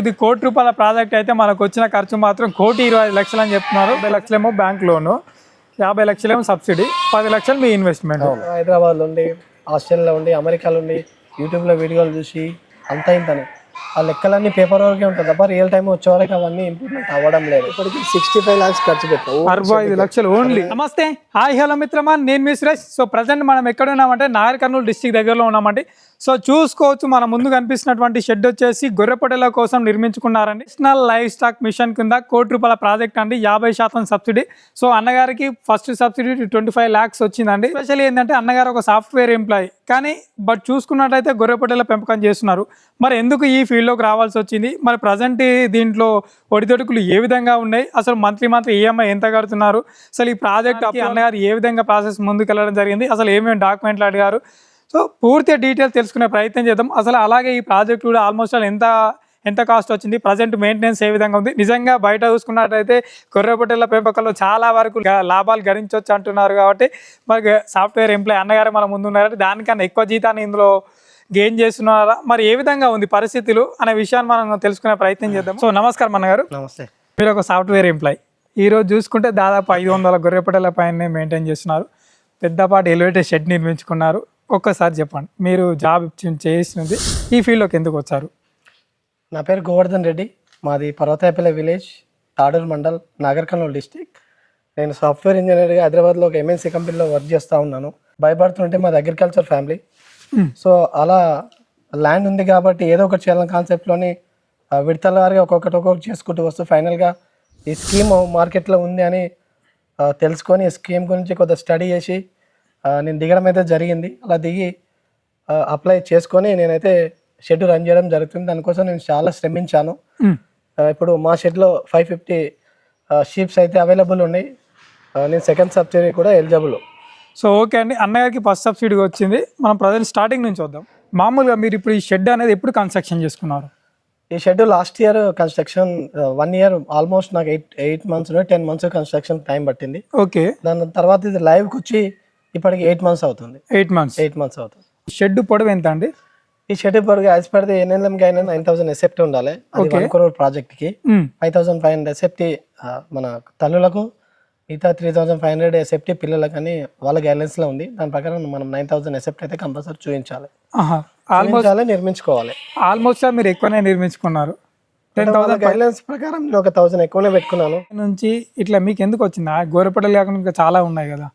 ఇది కోటి రూపాయల ప్రాజెక్ట్ అయితే మనకు వచ్చిన ఖర్చు మాత్రం కోటి ఇరవై ఐదు లక్షలు అని చెప్తున్నారు. యాభై లక్షలేమో బ్యాంక్ లోను యాభై లక్షలేమో సబ్సిడీ పది లక్షలు మీ ఇన్వెస్ట్మెంట్ హైదరాబాద్లో ఉండి ఆస్ట్రేలియాలో ఉండి అమెరికాలో ఉండి యూట్యూబ్లో వీడియోలు చూసి అంతా ఇంతనే. ఆ లెక్కలన్నీ పేపర్ వరకే ఉంటుంది తప్ప రియల్ టైం వచ్చే వరకు అవన్నీ ఇంప్రూవ్మెంట్ అవ్వడం లేదు. ఇప్పటికి సిక్స్టీ ఫైవ్ లాక్స్ ఖర్చు పెట్టావు. అరవై ఐదు లక్షలు ఓన్లీ నమస్తే హాయ్ హలో మిత్రమా నేను మీ సురేష్. సో ప్రజెంట్ మనం ఎక్కడ ఉన్నామంటే నాగర్ కర్నూలు డిస్టిక్ దగ్గరలో ఉన్నామండి. సో చూసుకోవచ్చు మన ముందు కనిపిస్తున్నటువంటి షెడ్ వచ్చేసి గొర్రెపొట్టెల కోసం నిర్మించుకున్నారండి. నేషనల్ లైవ్ స్టాక్ మిషన్ కింద కోటి రూపాయల ప్రాజెక్ట్ అండి యాభై శాతం సబ్సిడీ. సో అన్నగారికి first subsidy twenty five lakhs వచ్చిందండి. స్పెషల్ ఏంటంటే అన్నగారు ఒక సాఫ్ట్వేర్ ఎంప్లాయీ కానీ బట్ చూసుకున్నట్టయితే గొర్రెపొట్టెల పెంపకం చేస్తున్నారు. మరి ఎందుకు ఈ ఫీల్డ్లోకి రావాల్సి వచ్చింది? మరి ప్రజెంట్ దీంట్లో ఒడిదొడుకులు ఏ విధంగా ఉన్నాయి? అసలు మంత్లీ మంత్లీ ఈఎంఐ ఎంత కడుతున్నారు? అసలు ఈ ప్రాజెక్ట్ అన్నగారు ఏ విధంగా ప్రాసెస్ ముందుకు వెళ్ళడం జరిగింది? అసలు ఏమేమి డాక్యుమెంట్లు అడిగారు? సో పూర్తి డీటెయిల్స్ తెలుసుకునే ప్రయత్నం చేద్దాం. అసలు అలాగే ఈ ప్రాజెక్ట్ కూడా ఆల్మోస్ట్ ఎంత ఎంత కాస్ట్ వచ్చింది? ప్రజెంట్ మెయింటెనెన్స్ ఏ విధంగా ఉంది? నిజంగా బయట చూసుకున్నట్టయితే గొర్రెపొట్టెల పెంపకంలో చాలా వరకు లాభాలు గరించవచ్చు అంటున్నారు కాబట్టి మరి సాఫ్ట్వేర్ ఎంప్లాయ్ అన్నగారు మన ముందు ఉన్నారంటే దానికన్నా ఎక్కువ జీతాన్ని ఇందులో గెయిన్ చేస్తున్నారా? మరి ఏ విధంగా ఉంది పరిస్థితులు అనే విషయాన్ని మనం తెలుసుకునే ప్రయత్నం చేద్దాం. సో నమస్కారం అన్నగారు. నమస్తే. మీరు ఒక సాఫ్ట్వేర్ ఎంప్లాయ్ ఈరోజు చూసుకుంటే దాదాపు ఐదు వందల గొర్రెపటల పైన మెయింటైన్ చేస్తున్నారు. పెద్దపాటి ఎలివేటెడ్ షెడ్ నిర్మించుకున్నారు. ఒక్కసారి చెప్పండి. మీరు జాబ్ చేసినది ఈ ఫీల్డ్లోకి ఎందుకు వచ్చారు? నా పేరు గోవర్ధన్ రెడ్డి. మాది పర్వతాయపల్లి విలేజ్ తాడూరు మండల్ నాగర్ కర్నూలు డిస్టిక్ నేను సాఫ్ట్వేర్ ఇంజనీర్గా హైదరాబాద్లో ఒక ఎంఎన్సీ కంపెనీలో వర్క్ చేస్తూ ఉన్నాను. భయపడుతుంటే మాది అగ్రికల్చర్ ఫ్యామిలీ. సో అలా ల్యాండ్ ఉంది కాబట్టి ఏదో ఒకటి చేయాలని కాన్సెప్ట్లోని విడతల వారిగా ఒక్కొక్కటి ఒక్కొక్కటి చేసుకుంటూ వస్తూ ఫైనల్గా ఈ స్కీమ్ మార్కెట్లో ఉంది అని తెలుసుకొని ఈ స్కీమ్ గురించి కొంత స్టడీ చేసి నేను దిగడం అయితే జరిగింది. అలా దిగి అప్లై చేసుకొని నేనైతే షెడ్ రన్ చేయడం జరుగుతుంది. దానికోసం నేను చాలా శ్రమించాను. ఇప్పుడు మా షెడ్లో ఫైవ్ ఫిఫ్టీ షీప్స్ అయితే అవైలబుల్ ఉన్నాయి. నేను సెకండ్ సబ్సిడీ కూడా ఎలిజిబుల్ సో ఓకే అండి. అన్నగారికి ఫస్ట్ సబ్సిడీ వచ్చింది. మనం ప్రజెంట్ స్టార్టింగ్ నుంచి వద్దాం మామూలుగా మీరు ఇప్పుడు ఈ షెడ్ అనేది ఎప్పుడు కన్స్ట్రక్షన్ చేసుకున్నారు? ఈ shed last year construction one year almost నాకు eight eight months ten months construction time పట్టింది. ఓకే దాని తర్వాత ఇది లైవ్కి వచ్చి ఇప్పటికి ఎయిట్ మంత్స్ అవుతుంది. ఎయిట్ మంత్స్ ఎయిట్ మంత్స్ అవుతుంది. షెడ్ పొడవు ఎంత అండి ఈ షెడ్ ఇప్పటికి యాజ్ పడితే ఎన్ఎల్ఎంకి అయినా నైన్ థౌసండ్ ఎసెప్ట్ ఉండాలి. అది వన్ క్రోర్ ప్రాజెక్ట్కి మ్మ్. Five thousand five hundred SFT మన తల్లులకు మిగతా three thousand five hundred SFT పిల్లలకు అని వాళ్ళ గైడ్లైన్స్లో ఉంది. దాని ప్రకారం మనం నైన్ థౌసండ్ ఎసెప్ట్ అయితే కంపల్సరీ చూపించాలి. ఆహా. ఆల్మోస్ట్ నిర్మించుకోవాలి. ఆల్మోస్ట్ మీరు ఎక్కువనే నిర్మించుకున్నారు. టెన్ గైడ్లైన్స్ ప్రకారం నేను ఒక థౌసండ్ ఎక్కువనే పెట్టుకున్నాను. నుంచి ఇట్లా మీకు ఎందుకు వచ్చింది? ఆ గోరెపట్టలు లేకుండా ఇంకా చాలా ఉన్నాయి కదా.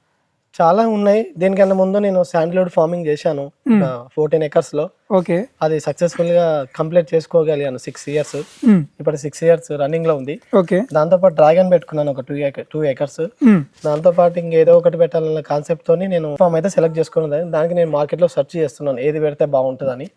చాలా ఉన్నాయి. దీనికన్నా ముందు నేను శాండ్లవుడ్ ఫార్మింగ్ చేశాను. ఫోర్టీన్ ఎకర్స్లో ఓకే. అది సక్సెస్ఫుల్గా కంప్లీట్ చేసుకోగలిగాను సిక్స్ ఇయర్స్. ఇప్పుడు సిక్స్ ఇయర్స్ రన్నింగ్లో ఉంది. ఓకే. దాంతోపాటు డ్రాగన్ పెట్టుకున్నాను ఒక టూ టూ ఎకర్స్. మ్మ్. దాంతోపాటు ఇంకేదో ఒకటి పెట్టాలన్న కాన్సెప్ట్ తోని నేను ఫామ్ అయితే సెలెక్ట్ చేసుకున్నది దానికి నేను మార్కెట్లో సెర్చ్ చేస్తున్నాను. ఏది పెడితే బాగుంటుందని.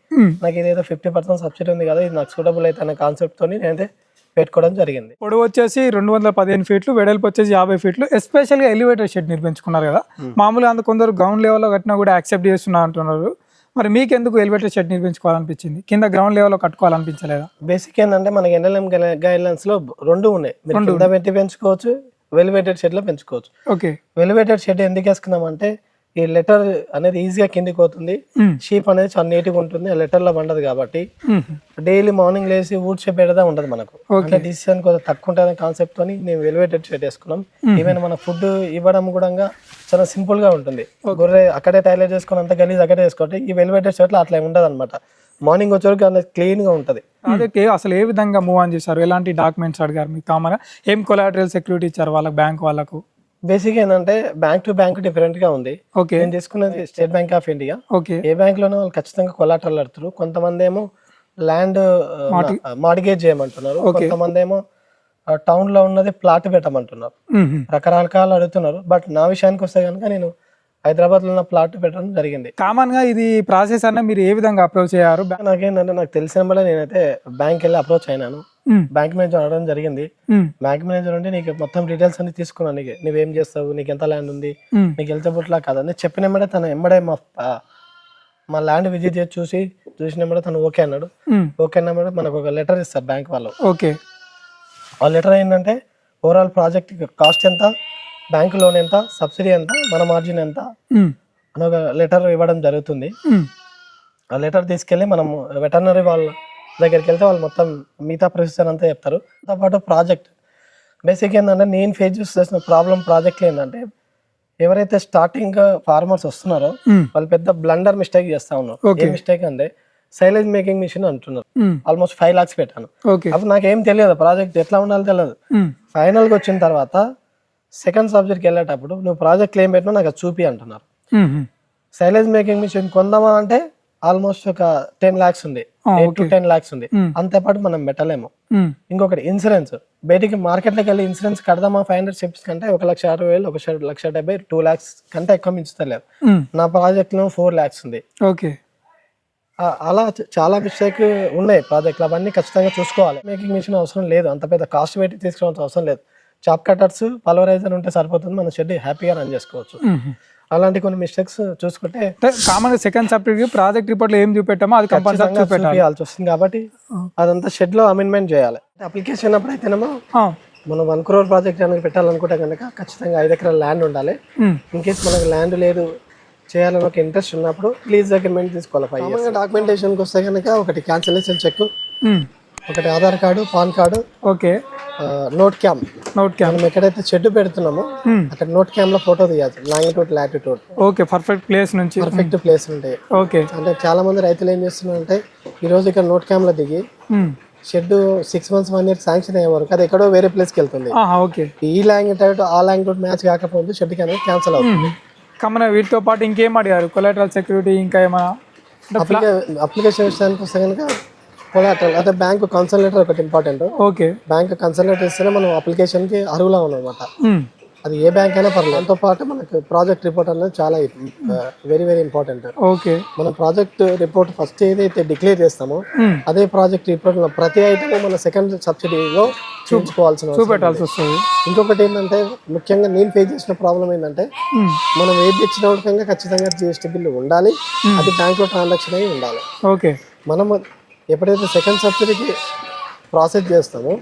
నాకు ఇదేదో ఫిఫ్టీ పర్సెంట్ సబ్సిడీ ఉంది కదా ఇది నాకు సూటబుల్ అయితే అనే కాన్సెప్ట్ తోని నేనైతే పెట్టుకోవడం జరిగింది. పొడవు వచ్చేసి రెండు వందల పదిహేను ఫీట్లు వెడల్పు వచ్చేసి యాభై ఫీట్లు ఎస్పెషల్గా ఎలివేటర్ షెడ్ నిర్మించుకున్నారు కదా. మామూలుగా అంత కొందరు గ్రౌండ్ లెవెల్లో కట్టినా కూడా యాక్సెప్ట్ చేస్తున్నారు అంటున్నారు. మరి మీకు ఎందుకు ఎలివేటర్ షెడ్ నిర్మించుకోవాలనిపించింది? కింద గ్రౌండ్ లెవెల్లో కట్టుకోవాలనిపించలేదా? బేసిక్ ఏంటంటే మనకి ఎన్ఎల్ఎం గైడ్ లైన్స్లో రెండు ఉన్నాయి. కింద పెట్టి పెంచుకోవచ్చు వెలివేటెడ్ షెడ్లో పెంచుకోవచ్చు. ఓకే వెలివేటెడ్ షెడ్ ఎందుకు వేసుకున్నాం అంటే ఈ లెటర్ అనేది ఈజీగా కిందికి పోతుంది. మ్మ్. షీప్ అనేది చాలా నీట్గా ఉంటుంది. ఆ లెటర్లో పండదు కాబట్టి మ్మ్. డైలీ మార్నింగ్ లేసి ఊడ్చే పెడదా ఉండదు మనకు. అంటే డిసిషన్ కొంచెం తక్కువ ఉంటుంది కాన్సెప్ట్ తోని నేను వెలివేటెడ్ షెడ్ వేసుకున్నాం. ఈవెన్ మన ఫుడ్ ఇవ్వడం కూడా చాలా సింపుల్గా ఉంటుంది గొర్రె అక్కడే టాయిలెట్ చేసుకుని అంత గలీజ్ అక్కడే వేసుకోండి. ఈ వెలివేటెడ్ షెడ్లో అట్లా ఉండదు అనమాట మార్నింగ్ వచ్చేవరకు అంత క్లీన్గా ఉంటది. ప్రాజెక్ట్ అసలు ఏ విధంగా మూవ్ ఆన్ చేశారు? ఎలాంటి డాక్యుమెంట్స్ అడిగారు మీకు కామన్ ఏం కొలాటరల్ సెక్యూరిటీ ఇచ్చారు వాళ్ళకి బ్యాంక్ వాళ్ళకు? బేసిక్ ఏంటంటే బ్యాంక్ టు బ్యాంక్ డిఫరెంట్గా ఉంది. ఓకే. నేను తీసుకున్నది State Bank of India. Okay. A bank లోనో వాళ్ళు ఖచ్చితంగా కొలాటరల్ అడుగుతారు కొంతమంది ఏమో ల్యాండ్ మార్టిగేజ్ చేయమంటున్నారు. కొంతమంది ఏమో టౌన్లో ఉన్నది ప్లాట్ పెట్టమంటున్నారు. రకరకాలు అడుగుతున్నారు. బట్ నా విషయానికి వస్తే కనుక నేను హైదరాబాద్లో ఉన్న ప్లాట్ పెట్టడం జరిగింది. కామన్గా ఇది ప్రాసెస్ అన్న మీరు ఏ విధంగా అప్రోచ్ అయ్యారు నాకేంటంటే నాకు తెలిసిన వల్ల నేనైతే బ్యాంక్ వెళ్ళి అప్రోచ్ అయినాను. బ్యాంక్ మేనేజర్ అడగడం జరిగింది. బ్యాంక్ మేనేజర్ ఉంటే నీకు మొత్తం డీటెయిల్స్ అన్ని తీసుకున్నాను. నీకు నువ్వేం చేస్తావు? నీకు ఎంత ల్యాండ్ ఉంది. నీకు ఎలిజిబుల్లా కాదని చెప్పిన ఎమ్మడే తను ఎమ్మడే మా మా ల్యాండ్ విజిట్ చేసి చూసి చూసిన ఎమ్మడే తను ఓకే అన్నాడు. ఓకే అన్నమాట మనకు ఒక లెటర్ ఇస్తారు బ్యాంక్ వాళ్ళు. ఓకే. ఆ లెటర్ ఏంటంటే ఓవరాల్ ప్రాజెక్ట్ కాస్ట్ ఎంత? బ్యాంక్ లోన్ ఎంత సబ్సిడీ ఎంత మన మార్జిన్ ఎంత. అని ఒక లెటర్ ఇవ్వడం జరుగుతుంది. ఆ లెటర్ తీసుకెళ్ళి మనం వెటర్నరీ వాళ్ళ దగ్గరికి వెళ్తే వాళ్ళు మొత్తం మిగతా ప్రొసెసర్ అంతా చెప్తారు దాంతోపాటు ప్రాజెక్ట్ బేసిక్ ఏంటంటే నేను ఫేస్ చేసిన ప్రాబ్లం ప్రాజెక్ట్లో ఏంటంటే ఎవరైతే స్టార్టింగ్ ఫార్మర్స్ వస్తున్నారో. వాళ్ళు పెద్ద బ్లండర్ మిస్టేక్ చేస్తా ఉన్నారు. ఏ మిస్టేక్ అంటే సైలేజ్ మేకింగ్ మిషన్ అంటున్నారు. ఆల్మోస్ట్ ఫైవ్ లాక్స్ పెట్టాను అప్పుడు నాకేం తెలియదు ప్రాజెక్ట్ ఎట్లా ఉండాలో తెలియదు మ్మ్. ఫైనల్గా వచ్చిన తర్వాత సెకండ్ సబ్జెక్ట్కి వెళ్ళేటప్పుడు నువ్వు ప్రాజెక్ట్ ఏం పెట్టినా నాకు చూపి అంటున్నారు. సైలేజ్ మేకింగ్ మిషన్ కొందామా అంటే ఆల్మోస్ట్ ఒక టెన్ లాక్స్ ఉంది. ఎయిట్ టు టెన్ లాక్స్ ఉంది. అంతేపాటు మనం పెట్టలేము. ఇంకొకటి ఇన్సూరెన్స్. బయటికి మార్కెట్లోకి వెళ్ళి ఇన్సూరెన్స్ కడదామా ఫైవ్ హండ్రెడ్ స్టెప్స్ కంటే ఒక లక్ష అరవై వేలు ఒక లక్ష డెబ్బై టూ ల్యాక్స్ కంటే ఎక్కువ మించుతలేదు. నా ప్రాజెక్ట్లో ఫోర్ ల్యాక్స్ ఉంది. ఓకే. అలా చాలా మిస్టేక్ ఉన్నాయి ప్రాజెక్టులు. అవన్నీ ఖచ్చితంగా చూసుకోవాలి. మేకింగ్ మిషన్ అవసరం లేదు. అంత పెద్ద కాస్ట్ పెట్టి తీసుకోవాల్సిన అవసరం లేదు. చాప్ కటర్స్ పల్వరైజర్ ఉంటే సరిపోతుంది మన షెడ్ హ్యాపీగా రన్ చేసుకోవచ్చు. అలాంటి కొన్ని మిస్టేక్స్ చూసుకుంటే కామన్ సెకండ్ సబ్జెక్ట్ ప్రాజెక్ట్ రిపోర్ట్లో ఏం చూపెట్టామో అది కంపల్సరీ ఖచ్చితంగా చూపెట్టాలి చూపించాల్సి వస్తుంది కాబట్టి అదంతా షెడ్లో అమెండ్మెంట్ చేయాలి అప్లికేషన్ అప్పుడు అయితేనేమో. మనం వన్ క్రోర్ ప్రాజెక్ట్ అనేది పెట్టాలనుకుంటే కనుక ఖచ్చితంగా ఐదు ఎకరాల ల్యాండ్ ఉండాలి. ఇన్ కేస్ మనకు ల్యాండ్ లేదు చేయాలని ఒక ఇంట్రెస్ట్ ఉన్నప్పుడు ప్లీజ్ అగ్రిమెంట్ తీసుకోవాలి డాక్యుమెంటేషన్కి వస్తే కనుక ఒకటి క్యాన్సిలేషన్ చెక్. ఒకటి Aadhaar card PAN card okay. Note cam. Note cam. మనం ఎక్కడైతే చెడ్డు పెడుతున్నామో. అక్కడ నోట్ క్యామ్లో ఫోటో తీయాలి longitude latitude. Okay perfect place నుంచి. పర్ఫెక్ట్ ప్లేస్ ఉంటాయి ఓకే. అంటే చాలా మంది రైతులు ఏం చేస్తున్నారంటే ఈ రోజు ఇక్కడ నోట్ క్యామ్లో దిగి. Shed six months one year sanction అయ్యే వరకు అది ఎక్కడో వేరే ప్లేస్కి వెళ్తుంది. ఓకే. ఈ లాంగ్వేజ్ ఆ లాంగ్వేజ్ మ్యాచ్ కాకపోతే షెడ్కి అనేది క్యాన్సిల్ అవుతుంది. కమ్మన వీటితో పాటు ఇంకేం అడిగారు? కొలాటరల్ సెక్యూరిటీ ఇంకా ఏమైనా అప్లికేషన్ విషయానికి వస్తే కనుక కొలాటరల్ అయితే బ్యాంక్ లెటర్ ఒకటి important okay. Bank consent letter ఇస్తేనే మనం అప్లికేషన్కి అర్హులా అనమాట మ్మ్. అది ఏ బ్యాంక్ అయినా పర్లేదు. దాంతో పాటు మనకు ప్రాజెక్ట్ రిపోర్ట్ అనేది చాలా వెరీ వెరీ ఇంపార్టెంట్ ఓకే. మన ప్రాజెక్ట్ రిపోర్ట్ ఫస్ట్ ఏదైతే డిక్లేర్ చేస్తామో మ్మ్. అదే ప్రాజెక్ట్ రిపోర్ట్ ప్రతి ఐటమ్ మన సెకండ్ సబ్సిడీలో చూపించుకోవాల్సిన. చూపెట్టాల్సి వస్తుంది. ఇంకొకటి ఏంటంటే ముఖ్యంగా నేను ఫేస్ చేసిన ప్రాబ్లం ఏంటంటే మ్మ్. మనం ఏది తెచ్చినప్పటికంగా ఖచ్చితంగా జిఎస్టీ బిల్లు ఉండాలి. అది బ్యాంక్లో ట్రాన్సాక్షన్ అయి ఉండాలి. ఓకే. మనం ఎప్పుడైతే సెకండ్ సబ్సిడీకి ప్రాసెస్ చేస్తామో.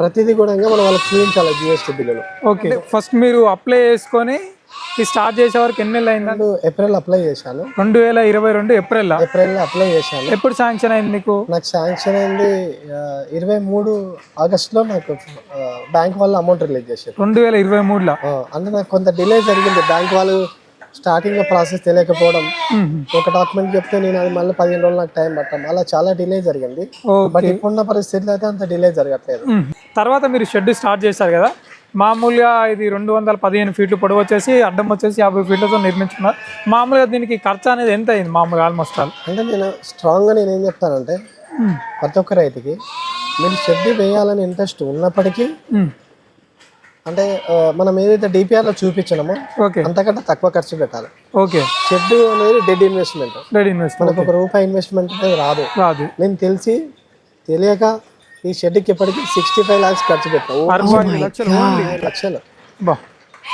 ప్రతిదీ కూడా మనం వాళ్ళకి చూపించాలి జిఎస్టీ బిల్లులు. ఓకే ఫస్ట్ మీరు అప్లై చేసుకొని ఈ స్టార్ట్ చేసే వరకు ఎన్ని నెలలు అయిందా ఏప్రిల్ అప్లై చేశాను. రెండు వేల ఇరవై రెండు ఏప్రిల్ ఏప్రిల్లో అప్లై చేశాను. ఎప్పుడు శాంక్షన్ అయింది మీకు నాకు శాంక్షన్ అయింది ఇరవై మూడు ఆగస్టులో నాకు బ్యాంక్ వాళ్ళు అమౌంట్ రిలీజ్ చేశారు. రెండు వేల ఇరవై మూడులో? అంటే నాకు కొంత డిలే జరిగింది. బ్యాంక్ వాళ్ళు స్టార్టింగ్ ప్రాసెస్ తెలియకపోవడం. ఒక డాక్యుమెంట్ చెప్తే నేను అది మళ్ళీ పదిహేను రోజులు నాకు టైం పట్టడం. అలా చాలా డిలే జరిగింది. బట్ ఇప్పుడున్న పరిస్థితుల్లో అయితే అంత డిలే జరగట్లేదు. తర్వాత మీరు షెడ్ స్టార్ట్ చేశారు కదా మామూలుగా ఇది రెండు వందల పదిహేను ఫీట్లు పొడవు వచ్చేసి అడ్డం వచ్చేసి యాభై ఫీట్లతో నిర్మించుకున్నారు. మామూలుగా దీనికి ఖర్చు అనేది ఎంత అయింది? మామూలుగా ఆల్మోస్ట్ ఆల్ అంటే నేను స్ట్రాంగ్గా నేను ఏం చెప్తానంటే ప్రతి ఒక్క రైతుకి మీరు షెడ్ వేయాలని ఇంట్రెస్ట్ ఉన్నప్పటికీ అంటే మనం ఏదైతే డిపిఆర్లో చూపించినామో ఓకే. అంతకంటే తక్కువ ఖర్చు పెట్టాలి. ఓకే. షెడ్ అనేది డెడ్ ఇన్వెస్ట్మెంట్. రెడీ ఇన్వెస్ట్ మనకు ఒక రూపాయి ఇన్వెస్ట్మెంట్ అనేది రాదు. రాదు. నేను తెలిసి తెలియక ఈ షెడ్కి ఇప్పటికి సిక్స్టీ ఫైవ్ లాక్స్ ఖర్చు పెట్టాను లక్షలు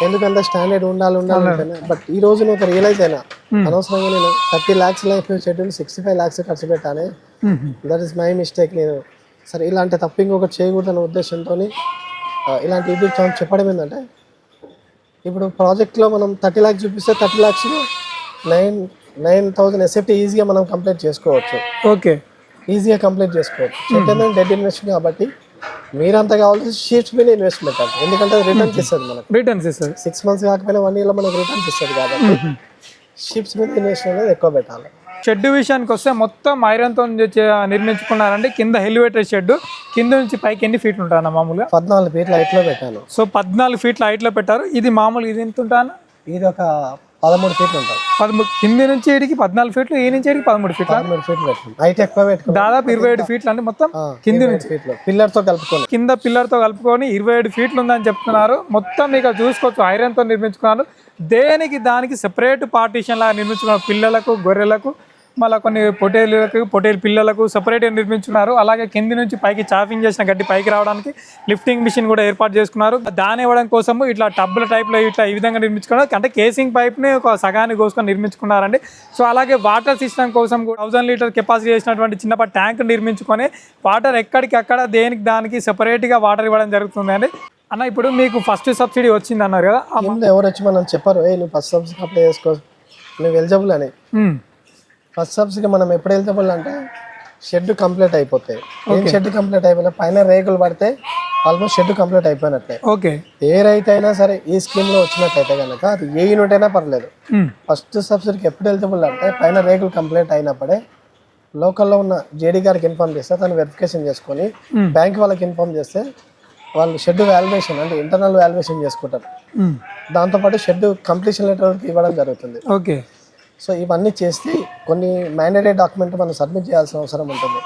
ఎందుకంటే స్టాండర్డ్ ఉండాలి ఉండాలి. బట్ ఈ రోజు నేను ఒక రియలైజ్ అయినా అనవసరంగా నేను thirty lakhs life schedule sixty five lakhs ఖర్చు పెట్టాను. దట్ ఈస్ మై మిస్టేక్ నేను సరే ఇలాంటి తప్పు ఇంకొకటి చేయకూడదన్న ఉద్దేశంతో ఇలాంటి యూట్యూబ్ ఛానల్ చెప్పడం ఏంటంటే ఇప్పుడు ప్రాజెక్ట్లో మనం థర్టీ ల్యాక్స్ చూపిస్తే థర్టీ ల్యాక్స్లో నైన్ నైన్ థౌజండ్ ఎస్ఎఫ్టీ ఈజీగా మనం కంప్లీట్ చేసుకోవచ్చు. ఓకే. ఈజీగా కంప్లీట్ చేసుకోవచ్చు. చెట్టు డెడ్ ఇన్వెస్ట్మెంట్ కాబట్టి మీరంతా కావాల్సి షీట్స్ మీద ఇన్వెస్ట్మెంట్ అంటే. ఎందుకంటే రిటర్న్స్ ఇస్తుంది మనకు. రిటర్న్స్ ఇస్తుంది. సిక్స్ మంత్స్ కాకపోయినా వన్ ఇయర్లో మనకు రిటర్న్స్ ఇస్తుంది కాబట్టి షిప్స్ మీద ఇన్వెస్ట్మెంట్ అనేది ఎక్కువ పెట్టాలి. షెడ్ విషయానికి వస్తే మొత్తం ఐరన్తో నిర్మించుకున్నారంటే కింద ఎలివేటెడ్ షెడ్ కింద నుంచి పైకి ఎన్ని ఫీట్లు ఉంటాయన్న మామూలుగా? పద్నాలుగు ఫీట్ లైట్లో పెట్టాను. సో పద్నాలుగు ఫీట్ల హైట్లో పెట్టారు. ఇది మామూలుగా ఇది ఎంత ఉంటాను ఇది ఒక పదమూడు ఫీట్లు ఉంటుంది పదమూడు కింది నుంచి ఇడికి పద్నాలుగు ఫీట్లు ఈ నుంచి ఇడికి పదమూడు ఫీట్లు? పదమూడు ఫీట్లు హైట్ ఎక్కువ పెట్టుకున్నాను. దాదాపు ఇరవై ఏడు ఫీట్లు అంటే మొత్తం? కింది నుంచి. ఫీట్లు. పిల్లర్తో కలుపుకొని. కింద పిల్లర్తో కలుపుకొని ఇరవై ఏడు ఫీట్లు ఉందని చెప్తున్నారు. మొత్తం ఇక చూసుకోవచ్చు. ఐరన్తో నిర్మించుకున్నారు. దేనికి దానికి సెపరేట్ పార్టీషన్ లాగా నిర్మించుకున్నారు. పిల్లలకు గొర్రెలకు మళ్ళీ కొన్ని పొటేళ్ళకు పొటేల్ పిల్లలకు సపరేట్గా నిర్మించుకున్నారు. అలాగే కింది నుంచి పైకి చాఫింగ్ చేసిన గడ్డి పైకి రావడానికి లిఫ్టింగ్ మిషన్ కూడా ఏర్పాటు చేసుకున్నారు. దాని ఇవ్వడం కోసము ఇట్లా టబ్బుల టైప్లో ఇట్లా ఈ విధంగా నిర్మించుకున్నారు. అంటే కేసింగ్ పైప్ని ఒక సగాన్ని కోసుకొని నిర్మించుకున్నారండి. సో అలాగే వాటర్ సిస్టమ్ కోసం థౌసండ్ లీటర్ కెపాసిటీ చేసినటువంటి చిన్నపాటి ట్యాంక్ నిర్మించుకొని వాటర్ ఎక్కడికి అక్కడ దేనికి దానికి సెపరేట్గా వాటర్ ఇవ్వడం జరుగుతుందండి అన్న ఇప్పుడు మీకు ఫస్ట్ సబ్సిడీ వచ్చింది అన్నారు కదా. ఎవరు వచ్చి మనం చెప్పారు. నువ్వు ఫస్ట్ సబ్సిడీ అప్లై చేసుకో. నువ్వు ఎలిజిబుల్ అని. ఫస్ట్ సబ్సిడీ మనం ఎప్పుడు ఎలిజిబుల్ అంటే షెడ్ కంప్లీట్ అయిపోతాయి. ఏం షెడ్ కంప్లీట్ అయిపోయినా పైన రేకులు పడితే ఆల్మోస్ట్ షెడ్ కంప్లీట్ అయిపోయినట్లే ఓకే ఏ రైతు అయినా సరే ఈ స్కీమ్లో వచ్చినట్టయితే కనుక అది ఏ యూనిట్ అయినా పర్లేదు. ఫస్ట్ సబ్సిడీకి ఎప్పుడు ఎలిజిబుల్ అంటే పైన రేకులు కంప్లీట్ అయినప్పుడే లోకల్లో ఉన్న జేడీ గారికి ఇన్ఫార్మ్ చేస్తే తను వెరిఫికేషన్ చేసుకొని Hmm. బ్యాంక్ వాళ్ళకి ఇన్ఫార్మ్ చేస్తే వాళ్ళు షెడ్ వాల్యుయేషన్ అంటే ఇంటర్నల్ వాల్యుయేషన్ చేసుకుంటారు. ఉమ్, దాంతోపాటు షెడ్ కంప్లీషన్ లెటర్ ఇవ్వడం జరుగుతుంది. ఓకే సో ఇవన్నీ చేసి కొన్ని మ్యాండేటరీ డాక్యుమెంట్ మనం సబ్మిట్ చేయాల్సిన అవసరం ఉంటుంది.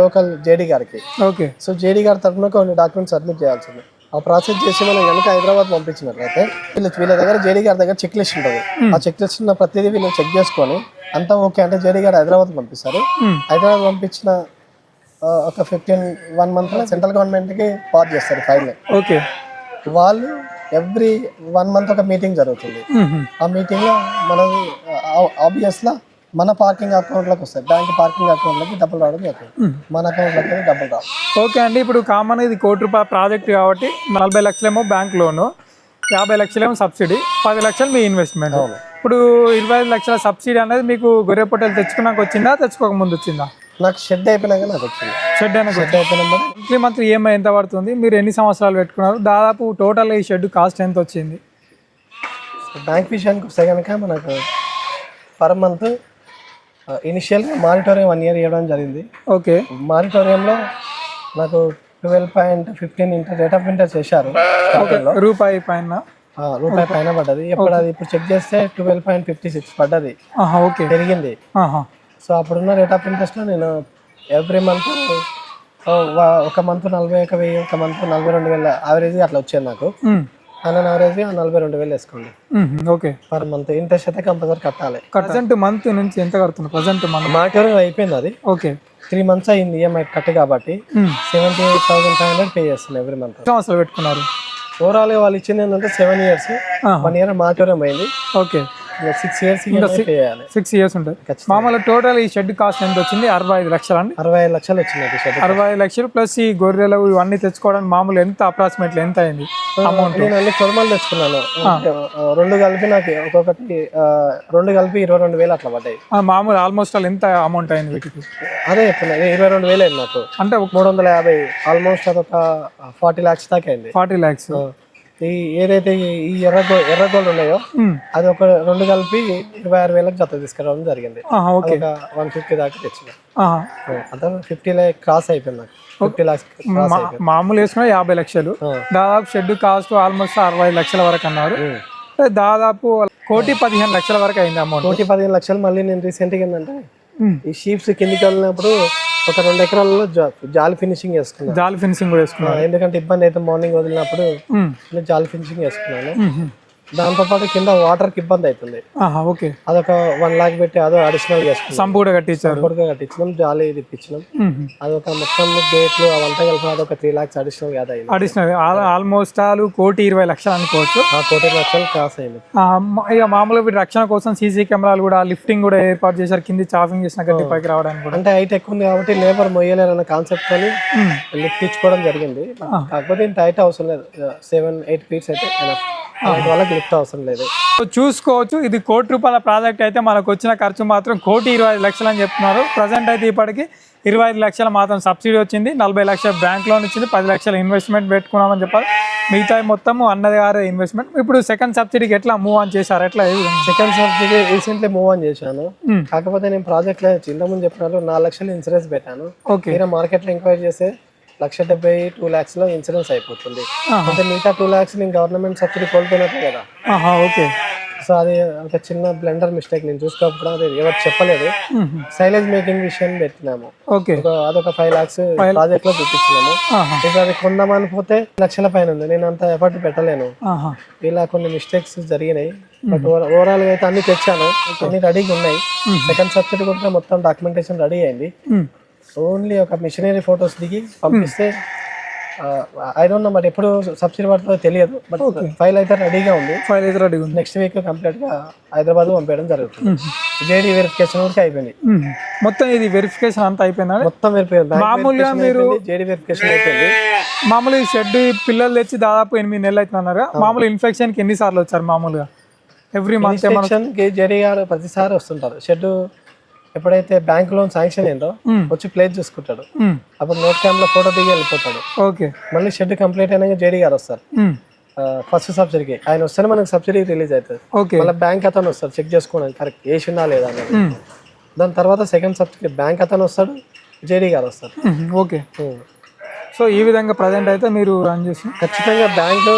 లోకల్ జేడీ గారికి. ఓకే సో జేడీ గారి తరఫున కొన్ని డాక్యుమెంట్స్ సబ్మిట్ చేయాల్సింది. ఆ ప్రాసెస్ చేసి మనం కనుక హైదరాబాద్ పంపించినట్లయితే వీళ్ళు వీళ్ళ దగ్గర జేడీ గారి దగ్గర చెక్ లిస్ట్ ఉంటుంది ఆ చెక్ లిస్ట్ ఉన్న ప్రతిదీ వీళ్ళు చెక్ చేసుకొని అంతా ఓకే అంటే జేడీ గారు హైదరాబాద్ పంపిస్తారు. ఉమ్, హైదరాబాద్ పంపించిన ఒక ఫిఫ్టీన్ వన్ మంత్ సెంట్రల్ గవర్నమెంట్కి పాస్ చేస్తారు ఫైల్ ఓకే వాళ్ళు ఎవ్రీ వన్ మంత్ ఒక మీటింగ్ జరుగుతుంది. ఆ మీటింగ్లో మనది ఆబ్వియస్గా మన పార్కింగ్ అకౌంట్లోకి వస్తాయి. బ్యాంక్ పార్కింగ్ అకౌంట్లోకి డబ్బులు రావడం జరుగుతుంది. మన అకౌంట్లోకి డబ్బులు రావు. ఓకే అండి ఇప్పుడు కామన్ ఇది కోటి రూపాయల ప్రాజెక్ట్ కాబట్టి నలభై లక్షలేమో బ్యాంక్ లోను యాభై లక్షలేమో సబ్సిడీ పది లక్షలు మీ ఇన్వెస్ట్మెంట్. ఇప్పుడు ఇరవై ఐదు లక్షల సబ్సిడీ అనేది మీకు గొర్రె పొట్టేలు తెచ్చుకున్నాక వచ్చిందా తెచ్చుకోక ముందు వచ్చిందా? నాకు షెడ్ అయిపోయినాక నాకు వచ్చింది. షెడ్ అనేది షెడ్ అయిపోయిన మంత్లీ మంత్లీ ఈఎంఐ ఎంత పడుతుంది? మీరు ఎన్ని సంవత్సరాలు పెట్టుకున్నారు? దాదాపు టోటల్ ఈ షెడ్ కాస్ట్ ఎంత వచ్చింది? బ్యాంక్ విషయానికి వస్తే కనుక మనకు పర్ మంత్ ఇనిషియల్గా మానిటోరియం వన్ ఇయర్ ఇవ్వడం జరిగింది. ఓకే. మానిటోరియంలో నాకు twelve point fifteen inter rate of interest చేశారు. రూపాయి పైన? రూపాయి పైన పడ్డది. ఎప్పుడు అది ఇప్పుడు చెక్ చేస్తే ట్వెల్వ్ పాయింట్ ఫిఫ్టీ సిక్స్ పడ్డది. ఆహా ఓకే. పెరిగింది. ఆహా. సో అప్పుడున్న రేట్ ఆఫ్ ఇంట్రెస్ట్లో నేను ఎవ్రీ మంత్ ఒక మంత్ నలభై ఒక వెయ్యి ఒక మంత్ నలభై రెండు వేల యావరేజ్ అట్లా వచ్చేది నాకు. అన్న యావరేజ్ నలభై రెండు వేలు వేసుకోండి. ఓకే. పర్ మంత్ ఇంట్రెస్ట్ అయితే కంపల్సరీ కట్టాలి. ప్రజెంట్ మంత్ నుంచి ఎంత కడుతున్నారు ప్రజెంట్ మంత్ మాకేరో అయిపోయింది అది. ఓకే. త్రీ మంత్స్ అయింది ఈఎంఐ కట్ కాబట్టి. Seventy eight thousand five hundred pay చేస్తున్నాను ఎవ్రీ మంత్ సంవత్సరాలు పెట్టుకున్నారు? ఓవరాల్ వాళ్ళు ఇచ్చింది ఏంటంటే సెవెన్ ఇయర్స్. వన్ ఇయర్ మాకేరం అయింది okay. Six years six years ఉంటుంది. మామూలు టోటల్ ఈ షెడ్ కాస్ట్ ఎంత వచ్చింది? అరవై ఐదు లక్షలు అండి. అరవై ఐదు లక్షలు వచ్చింది షెడ్ అరవై ఐదు లక్షలు ప్లస్ ఈ గొర్రెలు ఇవన్నీ తెచ్చుకోవడానికి మామూలు ఎంత అప్రాక్సిమేట్లీ ఎంత అయింది అమౌంట్ నేను అన్ని కొరమలు తెచ్చుకున్నాను. రెండు కలిపి నాకు ఒక్కొక్కటి రెండు కలిపి ఇరవై రెండు వేలు అట్లా పడ్డాయి. మామూలు ఆల్మోస్ట్ ఆల్ ఎంత అమౌంట్ అయింది వీటికి? అదే చెప్తున్నా ఇరవై రెండు వేలు అయింది నాకు. అంటే మూడు వందల యాభై ఆల్మోస్ట్ అదొక ఫార్టీ ల్యాక్స్ దాకా అయింది. ఫార్టీ ల్యాక్స్ ఈ ఏదైతే ఈ- ఎర్ర గో ఎర్ర గోల్డ్ ఉన్నాయో అది ఒక రెండు కలిపి ఇరవై ఆరు వేలకు జత తీసుకురావడం జరిగింది. ఓకే. ఒక వన్ ఫిఫ్టీ దాకా తెచ్చిన. అంతా ఫిఫ్టీ ల్యాక్ క్రాస్ అయిపోయింది నాకు. ఫిఫ్టీ మా- మామూలు వేసుకున్న యాభై లక్షలు. దాదాపు షెడ్ కాస్ట్ ఆల్మోస్ట్ అరవై లక్షల వరకు అన్నారు. దాదాపు కోటి పదిహేను లక్షల వరకు అయింది అమౌంట్ కోటి పదిహేను లక్షలు మళ్ళీ నేను రీసెంట్గా ఏంటంటే ఈ షీప్స్ కిందికి వెళ్ళినప్పుడు ఒక రెండు ఎకరాలలో జాలి ఫినిషింగ్ చేసుకున్నాను. జాలి ఫినిషింగ్ కూడా వేసుకున్నారు ఎందుకంటే ఇబ్బంది అయితే మార్నింగ్ వదిలినప్పుడు జాలి ఫినిషింగ్ చేసుకున్నాను. ఉమ్. దాంతోపాటు కింద వాటర్కి ఇబ్బంది అవుతుంది. ఓకే. అదొక వన్ లాక్ పెట్టి అదో అడిషనల్ చేసుకున్నాం. సంపు కూడా కట్టించారు. కొడుకు కట్టించినాం జాలి ఇది ఇప్పించినాం. అదొక మొత్తం గేట్లు అవంతా కలిపి అదొక త్రీ లాక్స్ అడిషనల్గా అయింది. అడిషనల్ ఆల్మోస్ట్ ఆల్ కోటి ఇరవై లక్షలు అనుకోవచ్చు. ఆ కోటి లక్షలు క్రాస్ అయింది. ఇక మామూలుగా వీటి రక్షణ కోసం సీసీ కెమెరాలు కూడా లిఫ్టింగ్ కూడా ఏర్పాటు చేశారు. కింది చాఫింగ్ చేసిన గట్టి పైకి రావడానికి అంటే హైట్ ఎక్కువ ఉంది కాబట్టి లేబర్ మొయ్యలేరు అన్న కాన్సెప్ట్ ఉమ్. లిఫ్ట్ ఇచ్చుకోవడం జరిగింది. కాకపోతే ఇంత హైట్ అవసరం లేదు. సెవెన్ ఎయిట్ ఫీట్స్ అయితే వాళ్ళకి లిఫ్ట్ అవసరం లేదు. సో చూసుకోవచ్చు ఇది కోటి రూపాయల ప్రాజెక్ట్ అయితే మనకు వచ్చిన ఖర్చు మాత్రం కోటి ఇరవై ఐదు లక్షలు అని చెప్తున్నారు. ప్రజెంట్ అయితే ఇప్పటికి ఇరవై ఐదు లక్షల మాత్రం సబ్సిడీ వచ్చింది నలభై లక్షల బ్యాంక్ లోన్ ఇచ్చింది పది లక్షల ఇన్వెస్ట్మెంట్ పెట్టుకున్నామని చెప్పాలి మిగతా మొత్తం అన్నది గారే ఇన్వెస్ట్మెంట్ ఇప్పుడు సెకండ్ సబ్సిడీకి ఎట్లా మూవ్ ఆన్ చేశారు? ఎట్లా? Second subsidy recently move on చేశాను. ఉమ్. కాకపోతే నేను ప్రాజెక్ట్లో ఇంతకుముందు చెప్పినట్లు నాలుగు లక్షలు ఇన్సూరెన్స్ పెట్టాను. ఓకే మార్కెట్లో ఎంక్వైరీ చేస్తే లక్ష డెబ్బై టూ ల్యాక్స్లో ఇన్సూరెన్స్ అయిపోతుంది. అంటే మిగతా టూ ల్యాక్స్ నేను గవర్నమెంట్ సబ్సిడీ కోల్పోయినట్టు కదా. ఓకే. సో అది ఒక చిన్న బ్లెండర్ మిస్టేక్ నేను చూసుకోకపోవడం అది ఎవరు చెప్పలేదు. సైలేజ్ మేకింగ్ విషయం పెట్టినాము. అదొక ఫైవ్ లాక్స్ ప్రాజెక్ట్లో చూపించినాము. ఇప్పుడు అది కొందామని పోతే లక్షల పైన ఉంది. నేను అంత ఎఫర్ట్ పెట్టలేను. ఇలా కొన్ని మిస్టేక్స్ జరిగినాయి. బట్ ఓవరాల్గా అయితే అన్ని తెచ్చాను. అన్ని రెడీగా ఉన్నాయి. సెకండ్ సబ్సిడీ కూడా మొత్తం డాక్యుమెంటేషన్ రెడీ అయింది. ఓన్లీ ఒక మిషనరీ ఫొటోస్ దిగి పంపిస్తే ఐ డోంట్ నో బట్ ఎప్పుడు సబ్సిడీ పడుతుందో తెలియదు. బట్ ఫైల్ అయితే రెడీగా ఉంది. ఫైల్ అయితే రెడీ ఉంది. నెక్స్ట్ వీక్ కంప్లీట్గా హైదరాబాద్ పంపించడం జరుగుతుంది. జేడీ వెరిఫికేషన్ కూడా అయిపోయింది. ఉమ్. మొత్తం ఇది వెరిఫికేషన్ అంతా అయిపోయిందా? మొత్తం వెరిఫికేషన్ మామూలుగా మీరు జేడీ వెరిఫికేషన్ అయిపోయింది. మామూలు ఈ షెడ్ పిల్లలు తెచ్చి దాదాపు ఎనిమిది నెలలు అవుతున్నారు మామూలు ఇన్ఫెక్షన్కి ఎన్నిసార్లు వచ్చారు మామూలుగా? ఎవ్రీ మంత్ ఇన్స్పెక్షన్కి జేడీ గారు ప్రతిసారి వస్తుంటారు. షెడ్ ఎప్పుడైతే బ్యాంక్ లోన్ శాంక్షన్ అయిందో. వచ్చి ప్లేస్ చూసుకుంటాడు. అప్పుడు నోట్ క్యామ్లో ఫోటో దిగి వెళ్ళిపోతాడు ఓకే మళ్ళీ షెడ్ కంప్లీట్ అయినాక జేడీ గారు వస్తారు. ఫస్ట్ సబ్సిడీకి ఆయన వస్తేనే మనకి సబ్సిడీ రిలీజ్ అవుతుంది ఓకే మళ్ళీ బ్యాంక్ అతను వస్తాడు చెక్ చేసుకోవడానికి కరెక్ట్ వేసిందా లేదా అనేది. దాని తర్వాత సెకండ్ సబ్సిడీ బ్యాంక్ అతను వస్తాడు జేడీ గారు వస్తారు. ఓకే. సో ఈ విధంగా ప్రజెంట్ అయితే మీరు రన్ చేసి ఖచ్చితంగా బ్యాంకు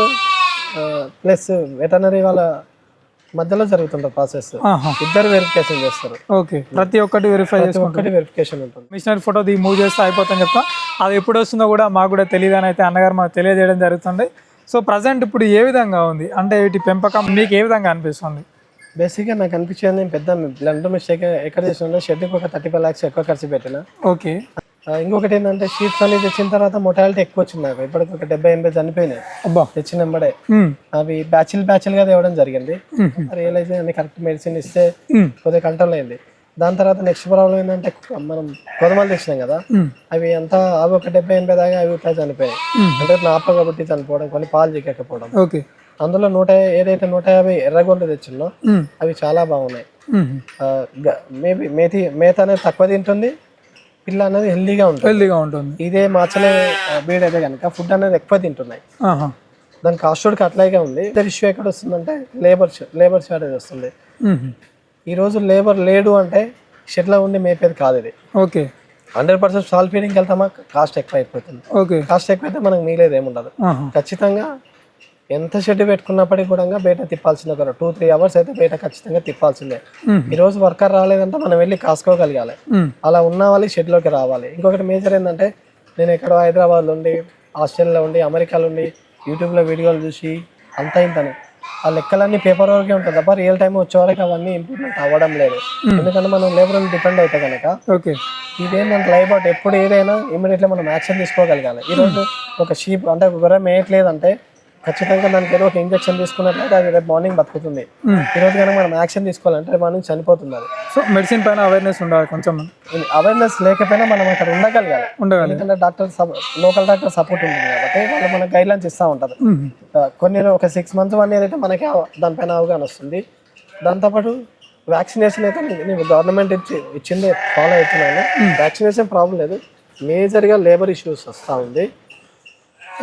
ప్లస్ వెటనరీ వాళ్ళ మధ్యలో జరుగుతుంటుంది ప్రాసెస్. ఇద్దరు వెరిఫికేషన్ చేస్తారు. ఓకే. ప్రతి ఒక్కటి వెరిఫై చేసుకుంటారు. ఒక్కటి వెరిఫికేషన్ ఉంటుంది. మిషనరీ ఫోటో ది మూవ్ చేస్తే అయిపోతుందని చెప్తాం. అది ఎప్పుడు వస్తుందో కూడా మాకు కూడా తెలియదు అని అయితే అన్నగారు మాకు తెలియజేయడం జరుగుతుంది. సో ప్రజెంట్ ఇప్పుడు ఏ విధంగా ఉంది? అంటే వీటి పెంపకం మీకు ఏ విధంగా అనిపిస్తుంది? బేసిక్గా నాకు అనిపించేది పెద్ద బ్లండ్ మిస్టేక్ ఎక్కడ చేసిన షెడ్కి ఒక థర్టీ ఫైవ్ ల్యాక్స్ ఎక్కువ ఖర్చు పెట్టిన. ఓకే. ఇంకొకటి ఏంటంటే షీట్స్ అనేది తెచ్చిన తర్వాత మొటాలిటీ ఎక్కువ వచ్చింది నాకు ఇప్పటికి ఒక డెబ్బై ఎనభై చనిపోయినాయి అబ్బా తెచ్చిన వెంబడే. అవి బ్యాచిల్ బ్యాచిల్గా తేవడం జరిగింది మ్మ్. రియలైజ్ అన్ని కరెక్ట్ మెడిసిన్ ఇస్తే. కొద్దిగా కంట్రోల్ అయింది దాని తర్వాత నెక్స్ట్ ప్రాబ్లం ఏంటంటే మనం గోధుమలు తెచ్చినాం కదా. అవి అంతా అవి ఒక డెబ్బై ఎనభై దాకా అవి ఇట్లా చనిపోయాయి. అంటే నాపగా పుట్టి చనిపోవడం కొన్ని పాలు చిక్కకపోవడం ఓకే అందులో నూట ఏదైతే నూట యాభై ఎర్రగొండ తెచ్చిందో. అవి చాలా బాగున్నాయి. మేబీ మేతి మేత అనేది తక్కువ తింటుంది పిల్ల అనేది హెల్దీగా ఉంటుంది. హెల్దీగా ఉంటుంది. ఇదే మాచలే బీడ్ అయితే కనుక ఫుడ్ అనేది ఎక్కువ తింటున్నాయి. దాని కాస్ట్ కూడా అట్లాగే ఉంది. ఇద్దరు ఇష్యూ ఎక్కడ వస్తుందంటే లేబర్ లేబర్ షార్టేజ్ వస్తుంది. ఈ రోజు లేబర్ లేడు అంటే షెడ్లో ఉండి మేపేది కాదు ఇది. ఓకే. హండ్రెడ్ పర్సెంట్ సాల్ ఫీడింగ్కి వెళ్తామా? కాస్ట్ ఎక్కువ అయిపోతుంది. ఓకే. కాస్ట్ ఎక్కువైతే మనకు మిగిలేదు ఏముండదు. ఖచ్చితంగా ఎంత షెడ్ పెట్టుకున్నప్పటికీ కూడా బయట తిప్పాల్సిందే ఒక టూ త్రీ అవర్స్ అయితే బయట ఖచ్చితంగా తిప్పాల్సిందే. ఈ రోజు వర్కర్ రాలేదంటే మనం వెళ్ళి కాసుకోగలగాలి. అలా ఉన్న వాళ్ళు షెడ్లోకి రావాలి. ఇంకొకటి మేజర్ ఏంటంటే నేను ఎక్కడో హైదరాబాద్లో ఉండి ఆస్ట్రేలియాలో ఉండి అమెరికాలో ఉండి యూట్యూబ్లో వీడియోలు చూసి అంతా ఇంతనే. ఆ లెక్కలన్నీ పేపర్ వరకే ఉంటుంది తప్ప రియల్ టైం వచ్చే వరకు అవన్నీ ఇంప్రూవ్మెంట్ అవ్వడం లేదు. ఎందుకంటే మనం లేబర్ డిపెండ్ అయితే కనుక ఓకే. ఇదేంటంటే లైవ్ అవుట్ ఎప్పుడు ఏదైనా ఇమీడియట్లీ మనం యాక్షన్ తీసుకోగలగాలి. ఈరోజు ఒక షీప్ అంటే ఒక గొర్రె మేయట్లేదంటే ఖచ్చితంగా దానికి ఏదో ఒక ఇంజెక్షన్ తీసుకున్నట్లయితే అది రేపు మార్నింగ్ బతుకుతుంది. ఈ రోజు కనుక మనం యాక్షన్ తీసుకోవాలంటే రేపు మార్నింగ్ చనిపోతుంది అది. సో మెడిసిన్ పైన అవేర్నెస్ ఉండాలి కొంచెం. అవేర్నెస్ లేకపోయినా మనం అక్కడ ఉండగలగాలి. ఉండగాలి ఎందుకంటే డాక్టర్ లోకల్ డాక్టర్ సపోర్ట్ ఉంటుంది కాబట్టి వాళ్ళు మనకు గైడ్ లైన్స్ ఇస్తూ ఉంటారు. ఆ, కొన్ని ఒక సిక్స్ మంత్స్ వన్ ఇయర్ అయితే మనకి దానిపైన అవగాహన వస్తుంది. దాంతోపాటు వ్యాక్సినేషన్ అయితే నేను గవర్నమెంట్ ఇచ్చి ఇచ్చింది ఫాలో అవుతున్నాను. వ్యాక్సినేషన్ ప్రాబ్లం లేదు. మేజర్గా లేబర్ ఇష్యూస్ వస్తూ ఉంది.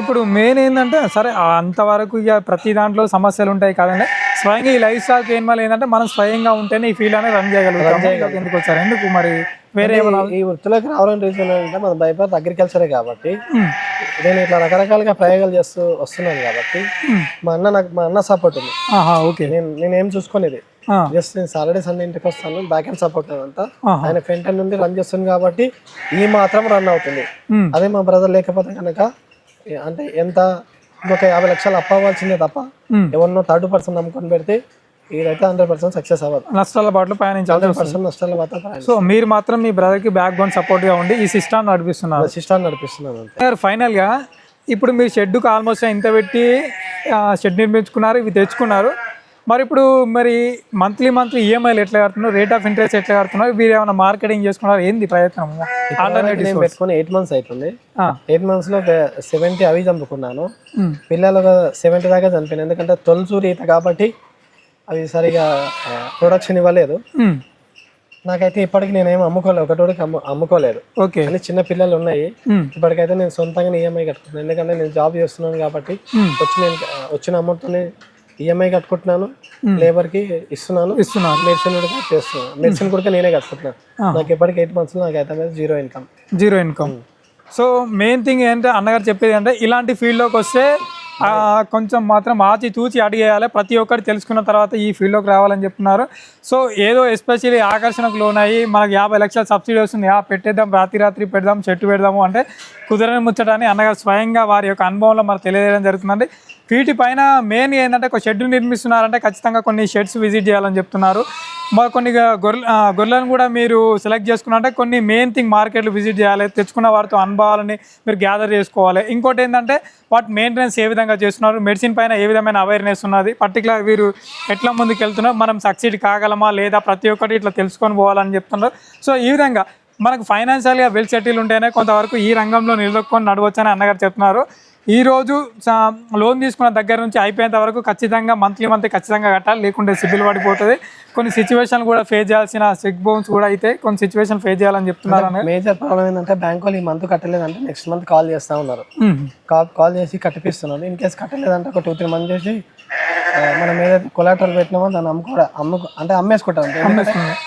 ఇప్పుడు మెయిన్ ఏంటంటే సరే అంతవరకు ఇక ప్రతి దాంట్లో సమస్యలు ఉంటాయి కదండి. స్వయంగా ఈ లైఫ్ స్టాక్ ఏం ఏంటంటే మనం స్వయంగా ఉంటేనే ఈ ఫీల్డ్ అనేది రన్ చేయగలుగుతాం. ఎందుకు వచ్చారు? ఎందుకు మరి వేరే ఈ వృత్తిలోకి రావడం రీజన్ ఏంటంటే మన బైపాస్ అగ్రికల్చరే కాబట్టి. నేను ఇట్లా రకరకాలుగా ప్రయోగాలు చేస్తూ వస్తున్నాను కాబట్టి. మా అన్న నాకు మా అన్న సపోర్ట్ ఉంది. ఓకే. నేను నేనేం చూసుకునేది? జస్ట్ నేను సాటర్డే సండే ఇంటికి వస్తాను బ్యాక్ అండ్ సపోర్ట్ అంతా. ఆయన ఫ్రంట్ ఎండ్ నుండి రన్ చేస్తుంది కాబట్టి ఈ మాత్రం రన్ అవుతుంది. అదే మా బ్రదర్ లేకపోతే కనుక అంటే ఎంత ఇంకొక యాభై లక్షలు అప్పు అవ్వాల్సిందే తప్ప. ఎవరినో థర్డ్ పర్సన్ నమ్ముకొని పెడితే ఇదైతే హండ్రెడ్ పర్సెంట్ సక్సెస్ అవ్వదు. నష్టాల బాటలో పయనించాలి హండ్రెడ్ పర్సెంట్ నష్టాలు మాత్రం సో మీరు మాత్రం మీ బ్రదర్కి బ్యాక్ బోన్ సపోర్ట్గా ఉండి ఈ సిస్టమ్ నడిపిస్తున్నారు. సిస్టమ్ నడిపిస్తున్నాను అంతే. ఫైనల్గా ఇప్పుడు మీరు షెడ్కి ఆల్మోస్ట్ ఇంత పెట్టి షెడ్ నిర్మించుకున్నారు ఇవి తెచ్చుకున్నారు. మరి ఇప్పుడు మరి మంత్లీ మంత్లీ ఈఎంఐలు ఎట్లా కడుతున్నారు రేట్ ఆఫ్ ఇంట్రెస్ట్ ఎట్లా కడుతున్నారు మీరు ఏమైనా మార్కెటింగ్ చేసుకున్నారు? ఏంది ప్రయత్నం ఆల్టర్నేటివ్ పెట్టుకుని ఎయిట్ మంత్స్ అవుతుంది ఎయిట్ మంత్స్లో సెవెంటీ అవి చంపుకున్నాను. పిల్లలు ఒక సెవెంటీ దాకా చనిపోయినాయి. ఎందుకంటే తొలచూరి ఈత కాబట్టి అవి సరిగా ప్రొడక్షన్ ఇవ్వలేదు. నాకైతే ఇప్పటికి నేనేం అమ్ముకోలేదు ఒకటోడికి అమ్ము అమ్ముకోలేదు. ఓకే. కానీ చిన్న పిల్లలు ఉన్నాయి. ఇప్పటికైతే నేను సొంతంగా ఈఎంఐ కట్టుకుంటున్నాను ఎందుకంటే నేను జాబ్ చేస్తున్నాను కాబట్టి వచ్చి నేను ఆ, వచ్చిన అమౌంట్ని ఈఎంఐ కట్టుకుంటున్నాను. లేబర్కి ఇస్తున్నాను. ఇస్తున్నారు మెడిసిన్ కూడా చేస్తున్నాను. మెడిసిన్ కూడా నేనే కట్టుకుంటున్నాను. నాకు ఇప్పటికి ఎయిట్ మంత్స్ నాకు అయితే zero income. Zero income. So main thing ఏంటంటే అన్నగారు చెప్పేది అంటే ఇలాంటి ఫీల్డ్లోకి వస్తే కొంచెం మాత్రం ఆచి తూచి అడిగేయాలి. ప్రతి ఒక్కటి తెలుసుకున్న తర్వాత ఈ ఫీల్డ్లోకి రావాలని చెప్తున్నారు. సో ఏదో ఎస్పెషల్లీ ఆకర్షణకు లోనయ్యి మనకు యాభై లక్షల సబ్సిడీ వస్తుంది. ఆ పెట్టేద్దాం రాత్రి రాత్రి పెడదాం చెట్టు పెడదాము అంటే కుదరని ముచ్చటని అన్నగారు స్వయంగా వారి యొక్క అనుభవంలో మనకు తెలియజేయడం జరుగుతుందండి. వీటి పైన మెయిన్ ఏంటంటే ఒక షెడ్ నిర్మిస్తున్నారంటే ఖచ్చితంగా కొన్ని షెడ్స్ విజిట్ చేయాలని చెప్తున్నారు. మరి కొన్ని గొర్రె గొర్రెలను కూడా మీరు సెలెక్ట్ చేసుకున్నారంటే కొన్ని మెయిన్ థింగ్ మార్కెట్లు విజిట్ చేయాలి తెచ్చుకున్న వారితో అనుభవాలని మీరు గ్యాదర్ చేసుకోవాలి. ఇంకోటి ఏంటంటే వాటి మెయింటెనెన్స్ ఏ విధంగా చేస్తున్నారు మెడిసిన్ పైన ఏ విధమైన అవేర్నెస్ ఉన్నది పర్టికులర్ వీరు ఎట్లా ముందుకు వెళ్తున్నారు మనం సక్సీడ్ కాగలమా లేదా ప్రతి ఒక్కటి ఇట్లా తెలుసుకొని పోవాలని చెప్తున్నారు. సో ఈ విధంగా మనకు ఫైనాన్షియల్గా వెల్ సెటిల్ ఉంటేనే కొంతవరకు ఈ రంగంలో నిలదొక్కుని నడవచ్చని అన్నగారు చెప్తున్నారు. ఈ రోజు స- లోన్ తీసుకున్న దగ్గర నుంచి అయిపోయేంత వరకు ఖచ్చితంగా మంత్లీ మంత్లీ ఖచ్చితంగా కట్టాలి. లేకుంటే సిబిల్ పడిపోతుంది. కొన్ని సిచ్యువేషన్ కూడా ఫేస్ చేయాల్సిన సిక్ బౌన్స్ కూడా అయితే కొన్ని సిచ్యువేషన్ ఫేస్ చేయాలని చెప్తున్నారు మేజర్ ప్రాబ్లం ఏంటంటే బ్యాంక్ వాళ్ళు ఈ మంత్ కట్టలేదంటే నెక్స్ట్ మంత్ కాల్ చేస్తూ ఉన్నారు. కాల్ చేసి కట్టిపిస్తున్నారు. ఇన్ కేసు కట్టలేదంటే ఒక టూ త్రీ మంత్ చేసి మనం ఏదైతే కొలాటరల్ పెట్టినామో దాన్ని అమ్ముకో అమ్ముకో అంటే అమ్మేసుకుంటాం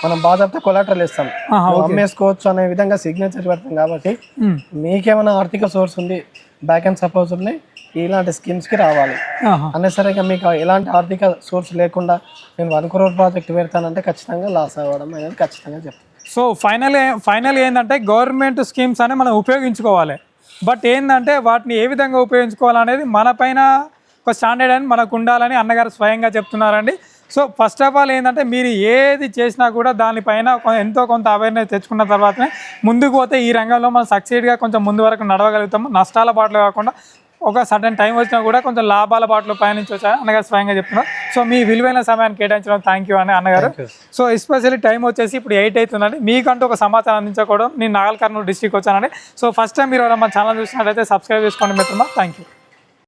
మనం బాధాప్త కొలాటరల్ ఇస్తాం. అమ్మేసుకోవచ్చు అనే విధంగా సిగ్నేచర్ పెడతాం కాబట్టి. మీకేమైనా ఆర్థిక సోర్స్ ఉంది బ్యాక్ అండ్ సపోర్ట్స్ ఉన్నాయి ఇలాంటి స్కీమ్స్కి రావాలి. ఆహా. అన్నెసరిగా మీకు ఎలాంటి ఆర్థిక సోర్స్ లేకుండా నేను వన్ క్రోర్ ప్రాజెక్ట్ పెడతానంటే ఖచ్చితంగా లాస్ అవ్వడం అనేది ఖచ్చితంగా చెప్తాను. సో ఫైనల్ ఫైనల్ ఏంటంటే గవర్నమెంట్ స్కీమ్స్ అని మనం ఉపయోగించుకోవాలి. బట్ ఏంటంటే వాటిని ఏ విధంగా ఉపయోగించుకోవాలనేది మన పైన ఒక స్టాండర్డ్ అని మనకు ఉండాలని అన్నగారు స్వయంగా చెప్తున్నారండి. సో ఫస్ట్ ఆఫ్ ఆల్ ఏంటంటే మీరు ఏది చేసినా కూడా దానిపైన ఎంతో కొంత అవేర్నెస్ తెచ్చుకున్న తర్వాతనే ముందుకు పోతే ఈ రంగంలో మనం సక్సీడ్గా కొంచెం ముందు వరకు నడవగలుగుతాము. నష్టాల బాటలో కాకుండా ఒక సడన్ టైం వచ్చినా కూడా కొంచెం లాభాల బాటలో పయనించవచ్చు అని అన్నగారు స్వయంగా చెప్తున్నారు సో మీ విలువైన సమయాన్ని కేటాయించడం థ్యాంక్ యూ అని అన్నగారు. సో ఎస్పెషల్లీ టైం వచ్చేసి ఇప్పుడు ఎయిట్ అవుతుందండి. మీకంటూ ఒక సమాచారం అందించకూడదు. నేను నాగల్ కర్నూలు డిస్టిక్ వచ్చానండి. సో ఫస్ట్ టైం మీరు మా ఛానల్ చూసినట్లయితే సబ్స్క్రైబ్ చేసుకోండి మిత్రమా థ్యాంక్ యూ